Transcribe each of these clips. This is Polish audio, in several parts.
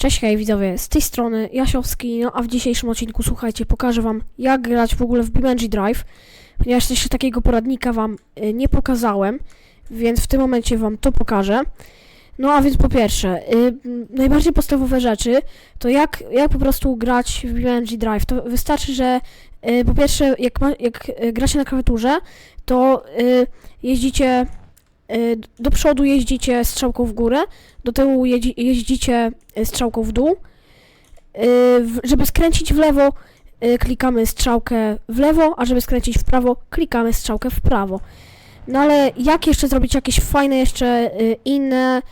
Cześć, hej widzowie, z tej strony Jasiowski, no a w dzisiejszym odcinku, słuchajcie, pokażę wam jak grać w ogóle w BeamNG Drive, ponieważ jeszcze takiego poradnika wam y, nie pokazałem, więc w tym momencie wam to pokażę. No a więc po pierwsze, y, najbardziej podstawowe rzeczy, to jak, jak po prostu grać w BeamNG Drive, to wystarczy, że y, po pierwsze, jak, ma, jak y, gracie na klawiaturze, to y, jeździcie do przodu jeździcie strzałką w górę, do tyłu jeździ, jeździcie y, strzałką w dół. Y, żeby skręcić w lewo, y, klikamy strzałkę w lewo, a żeby skręcić w prawo, klikamy strzałkę w prawo. No ale jak jeszcze zrobić jakieś fajne jeszcze y, inne,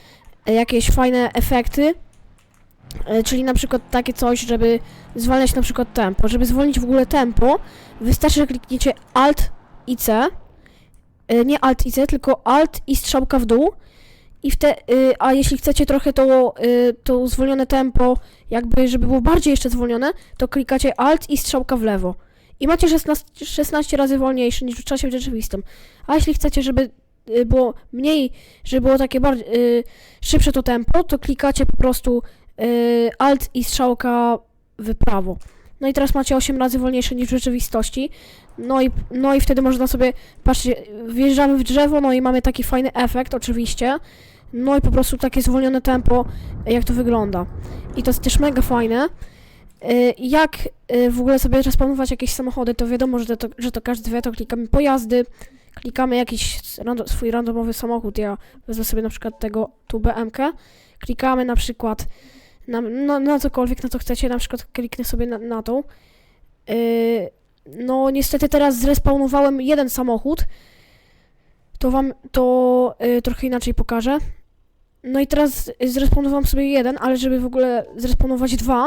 y, jakieś fajne efekty? Y, Czyli na przykład takie coś, żeby zwalniać na przykład tempo. Żeby zwolnić w ogóle tempo, wystarczy, że klikniecie Alt i C. Y, Nie Alt i C, tylko Alt i strzałka w dół. I wte, y, a jeśli chcecie trochę to, y, to zwolnione tempo, jakby żeby było bardziej jeszcze zwolnione, to klikacie Alt i strzałka w lewo. I macie 16, 16 razy wolniejsze niż w czasie rzeczywistym. A jeśli chcecie, żeby y, było mniej, żeby było takie bardziej szybsze to tempo, to klikacie po prostu Alt i strzałka w prawo. No i teraz macie 8 razy wolniejsze niż w rzeczywistości. No i, no i wtedy można sobie, patrzcie, wjeżdżamy w drzewo, no i mamy taki fajny efekt oczywiście. No i po prostu takie zwolnione tempo, jak to wygląda. I to jest też mega fajne. Y, Jak y, w ogóle sobie respawnować jakieś samochody, to wiadomo, że to, że to każdy wie, to klikamy pojazdy, klikamy jakiś rando, swój randomowy samochód, ja wezmę sobie na przykład tego tu BMK, klikamy na przykład na, na, na cokolwiek, na co chcecie, na przykład kliknę sobie na, na tą. Y, no niestety teraz zrespawnowałem jeden samochód, to wam to y, trochę inaczej pokażę. No i teraz zrespawnowałem sobie jeden, ale żeby w ogóle zrespawnować dwa,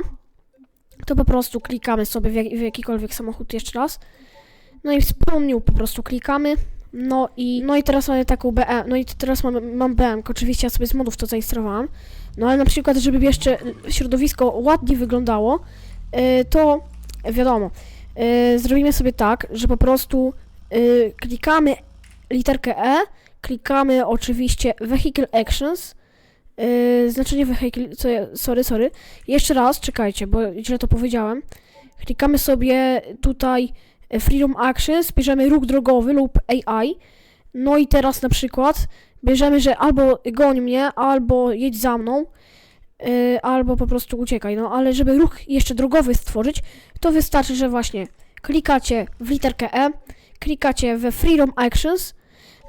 to po prostu klikamy sobie w, jak, w jakikolwiek samochód jeszcze raz. No i wspomnił po prostu klikamy. No i, no i teraz mamy taką BM, no i teraz mam, mam BM, oczywiście ja sobie z modów to zainstalowałam. No ale na przykład, żeby jeszcze środowisko ładnie wyglądało, y, to wiadomo, y, zrobimy sobie tak, że po prostu y, klikamy literkę E, klikamy oczywiście Vehicle Actions, yy, znaczenie Vehicle, co ja, sorry, sorry, jeszcze raz, czekajcie, bo źle to powiedziałem, klikamy sobie tutaj Freedom Actions, bierzemy ruch drogowy lub AI, no i teraz na przykład bierzemy, że albo goń mnie, albo jedź za mną, yy, albo po prostu uciekaj, no ale żeby ruch jeszcze drogowy stworzyć, to wystarczy, że właśnie klikacie w literkę E, klikacie we Freedom Actions,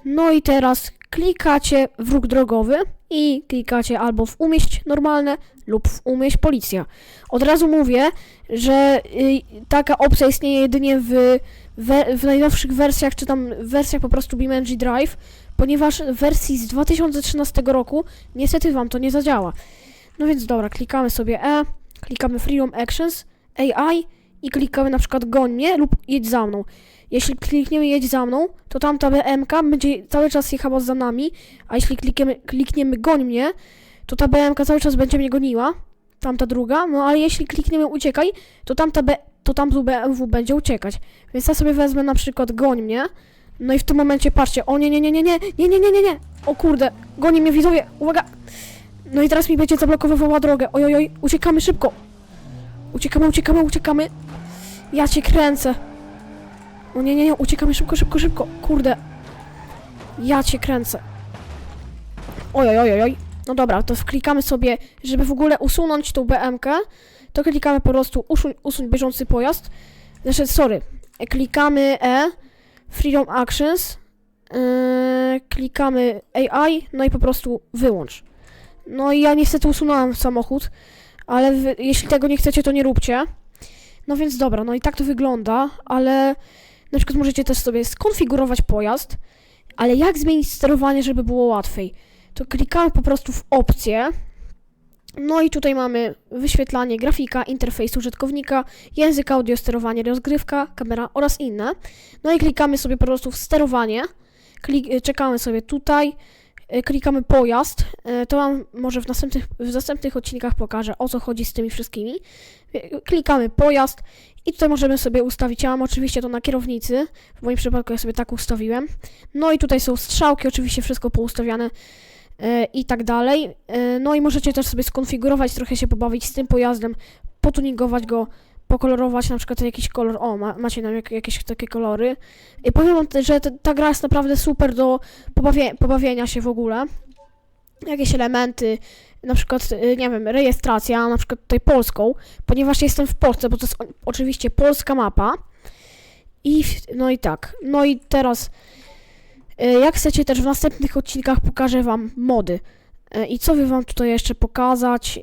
no i teraz klikacie w róg drogowy i klikacie albo w umieść normalne lub w umieść policja. Od razu mówię, że y, taka opcja istnieje jedynie w, we, w najnowszych wersjach, czy tam wersjach po prostu BeamNG Drive, ponieważ w wersji z 2013 roku niestety wam to nie zadziała. No więc dobra, klikamy sobie E, klikamy Freedom Actions, AI i klikamy na przykład goń mnie lub jedź za mną. Jeśli klikniemy jedź za mną, to tamta BMK będzie cały czas jechała za nami, a jeśli klikniemy, klikniemy goń mnie, to ta BMK cały czas będzie mnie goniła, tamta druga, no ale jeśli klikniemy uciekaj, to tamta B, to tamtu BMW będzie uciekać. Więc ja sobie wezmę na przykład goń mnie, no i w tym momencie patrzcie, o nie, nie, nie, nie, nie, nie, nie, nie, nie, nie, o kurde, goni mnie widzowie, uwaga! No i teraz mi będzie zablokowywała drogę, oj, oj, oj, uciekamy szybko! Uciekamy, uciekamy, uciekamy! Ja cię kręcę! O nie, nie, nie, uciekamy szybko, szybko, szybko. Kurde. Ja cię kręcę. Oj, oj, oj, oj, oj. No dobra, to klikamy sobie, żeby w ogóle usunąć tą BMK, to klikamy po prostu usuń, usuń bieżący pojazd. Znaczy, sorry, klikamy E, Freedom Actions, yy, klikamy AI, no i po prostu wyłącz. No i ja niestety usunąłem samochód, ale wy, jeśli tego nie chcecie, to nie róbcie. No więc dobra, no i tak to wygląda, ale na przykład możecie też sobie skonfigurować pojazd, ale jak zmienić sterowanie, żeby było łatwiej? To klikamy po prostu w opcję. No i tutaj mamy wyświetlanie grafika, interfejs użytkownika, język audio, sterowanie, rozgrywka, kamera oraz inne. No i klikamy sobie po prostu w sterowanie. Klik, czekamy sobie tutaj, klikamy pojazd. E, To wam może w następnych, w następnych odcinkach pokażę o co chodzi z tymi wszystkimi. E, Klikamy pojazd i tutaj możemy sobie ustawić, ja mam oczywiście to na kierownicy, w moim przypadku ja sobie tak ustawiłem. No i tutaj są strzałki, oczywiście wszystko poustawiane e, i tak dalej. E, no i możecie też sobie skonfigurować, trochę się pobawić z tym pojazdem, potuningować go, pokolorować na przykład jakiś kolor. O, ma, macie nam jak, jakieś takie kolory. I powiem wam, że ta, ta gra jest naprawdę super do pobawie, pobawienia się w ogóle. Jakieś elementy, na przykład, y, nie wiem, rejestracja, na przykład tutaj polską, ponieważ jestem w Polsce, bo to jest oczywiście polska mapa. I, no i tak, no i teraz, y, jak chcecie też w następnych odcinkach pokażę wam mody. Y, I co by wam tutaj jeszcze pokazać?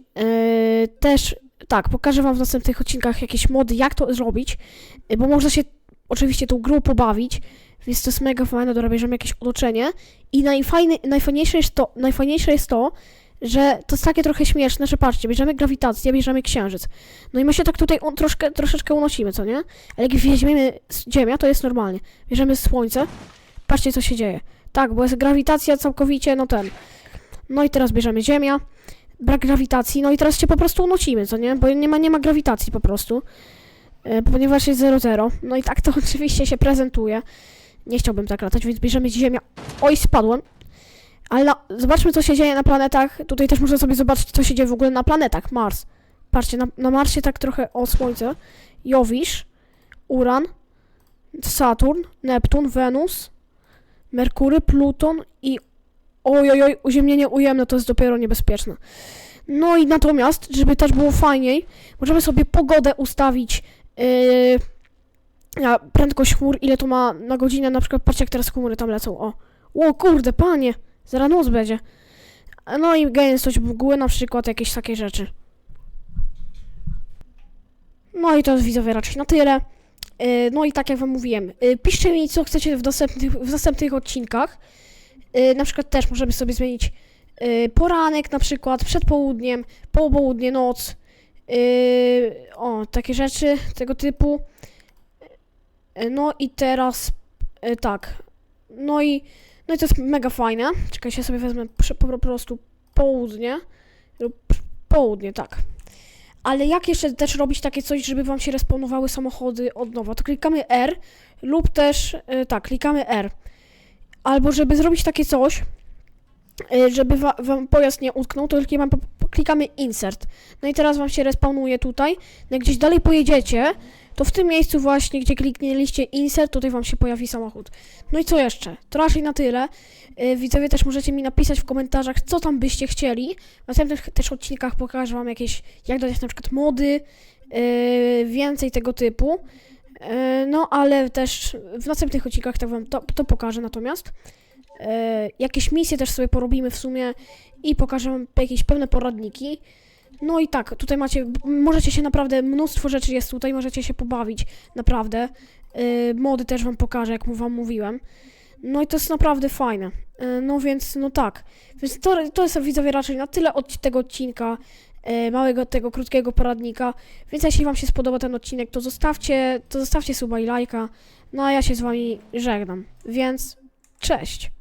Też, tak, pokażę wam w następnych odcinkach jakieś mody, jak to zrobić, y, bo można się oczywiście tą grą pobawić, więc to jest mega fajne, dorabierzemy jakieś otoczenie. I najfajny, najfajniejsze, jest to, najfajniejsze jest to, że to jest takie trochę śmieszne, że patrzcie, bierzemy grawitację, bierzemy księżyc. No i my się tak tutaj un, troszkę, troszeczkę unosimy, co nie? Ale jak weźmiemy Ziemia, to jest normalnie. Bierzemy Słońce, patrzcie co się dzieje. Tak, bo jest grawitacja całkowicie, no ten. No i teraz bierzemy Ziemia, brak grawitacji, no i teraz się po prostu unosimy, co nie? Bo nie ma, nie ma grawitacji po prostu, e, ponieważ jest 0,0. No i tak to oczywiście się prezentuje. Nie chciałbym tak latać, więc bierzemy Ziemia. Oj, spadłem. Ale na, zobaczmy, co się dzieje na planetach. Tutaj też można sobie zobaczyć, co się dzieje w ogóle na planetach. Mars. Patrzcie, na, na Marsie tak trochę o Słońce. Jowisz, Uran, Saturn, Neptun, Wenus, Merkury, Pluton i ojojoj, uziemnienie ujemne to jest dopiero niebezpieczne. No i natomiast, żeby też było fajniej, możemy sobie pogodę ustawić yy, prędkość chmur, ile to ma na godzinę, na przykład patrzcie jak teraz chmury tam lecą, o. O kurde, panie, zaraz noc będzie. No i gęstość mgły na przykład, jakieś takie rzeczy. No i to jest widzowie raczej na tyle. Yy, No i tak jak wam mówiłem, yy, piszcie mi co chcecie w następnych, w następnych odcinkach. Yy, Na przykład też możemy sobie zmienić yy, poranek na przykład, przed południem, popołudnie, noc. Yy, O, takie rzeczy tego typu. No i teraz tak. No i, no i to jest mega fajne. Czekaj, się sobie wezmę po, prostu południe lub południe, tak. Ale jak jeszcze też robić takie coś, żeby wam się respawnowały samochody od nowa? To klikamy R lub też, y, tak, klikamy R. Albo żeby zrobić takie coś, y, żeby wa wam pojazd nie utknął, to klikamy, klikamy Insert. No i teraz wam się respawnuje tutaj. No jak gdzieś dalej pojedziecie, to w tym miejscu właśnie, gdzie kliknęliście Insert, tutaj wam się pojawi samochód. No i co jeszcze? To raczej na tyle. Yy, Widzowie też możecie mi napisać w komentarzach, co tam byście chcieli. W następnych też odcinkach pokażę wam jakieś, jak dodać na przykład mody, yy, więcej tego typu. Yy, no ale też w następnych odcinkach tak wam to, to pokażę natomiast. Yy, jakieś misje też sobie porobimy w sumie i pokażę wam jakieś pewne poradniki. No i tak, tutaj macie, możecie się naprawdę, mnóstwo rzeczy jest tutaj, możecie się pobawić, naprawdę. Yy, mody też wam pokażę, jak wam mówiłem. No i to jest naprawdę fajne. Yy, no więc, no tak. Więc to, to jest widzowie raczej na tyle od tego odcinka, yy, małego tego krótkiego poradnika. Więc jeśli wam się spodoba ten odcinek, to zostawcie, to zostawcie suba i lajka. No a ja się z wami żegnam. Więc, cześć!